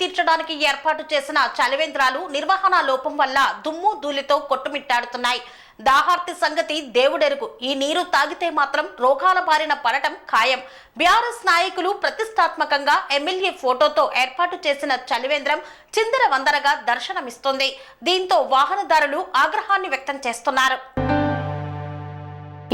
తీర్చడానికి ఏర్పాటు చేసిన చలివేంద్రాలు నిర్వహణ లోపం వల్ల దుమ్ము ధూళితో కొట్టుమిట్టాడుతున్నాయి. దాహార్తి సంగతి దేవుడెరుగు. ఈ నీరు తాగితే మాత్రం రోగాల బారిన పడటం ఖాయం. బీఆర్ఎస్ నాయకులు ప్రతిష్టాత్మకంగా ఎమ్మెల్యే ఫోటోతో ఏర్పాటు చేసిన చలివేంద్రం చిందర వందరగా దర్శనమిస్తుంది. దీంతో వాహనదారులు ఆగ్రహాన్ని వ్యక్తం చేస్తున్నారు.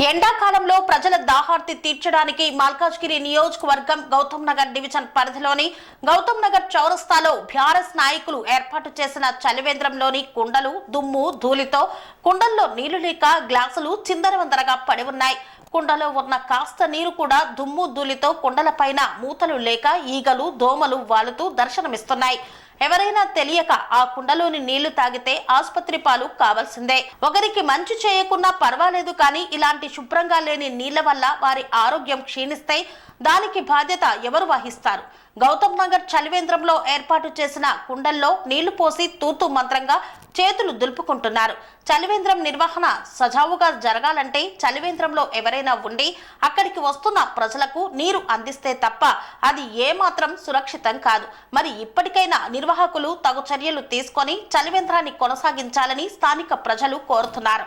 ఎండాకాలంలో ప్రజల దాహార్తి తీర్చడానికి మల్కాజ్గిరి నియోజకవర్గం గౌతమ్ నగర్ డివిజన్ పరిధిలోని గౌతమ్ నగర్ చౌరస్తాలో బీఆర్ఎస్ నాయకులు ఏర్పాటు చేసిన చలివేంద్రంలోని కుండలు దుమ్ము ధూళితో కుండల్లో నీళ్ళు లేక గ్లాసులు చిందరవందరగా పడి ఉన్నాయి. కుండలో ఉన్న కాస్త నీరు కూడా దుమ్ము ధూళితో కుండలపైన మూతలు లేక ఈగలు దోమలు వాలుతూ దర్శనమిస్తున్నాయి. ఎవరైనా తెలియక ఆ కుండలోని నీళ్ళు తాగితే ఆసుపత్రి పాలు కావాల్సిందే. ఒకరికి మంచి చేయకున్నా పర్వాలేదు కానీ ఇలాంటి శుభ్రంగా లేని నీళ్ళ వల్ల వారి ఆరోగ్యం క్షీణిస్తే దానికి బాధ్యత ఎవరు వహిస్తారు? గౌతమ్ నగర్ చలివేంద్రంలో ఏర్పాటు చేసిన కుండల్లో నీళ్ళు పోసి తూతు మంత్రంగా చేతులు దులుపుకుంటున్నారు. చలివేంద్రం నిర్వహణ సజావుగా జరగాలంటే చలివేంద్రంలో ఎవరైనా ఉండి అక్కడికి వస్తున్న ప్రజలకు నీరు అందిస్తే తప్ప అది ఏమాత్రం సురక్షితం కాదు. మరి ఇప్పటికైనా నిర్వాహకులు తగు చర్యలు తీసుకొని చలివేంద్రాన్ని కొనసాగించాలని స్థానిక ప్రజలు కోరుతున్నారు.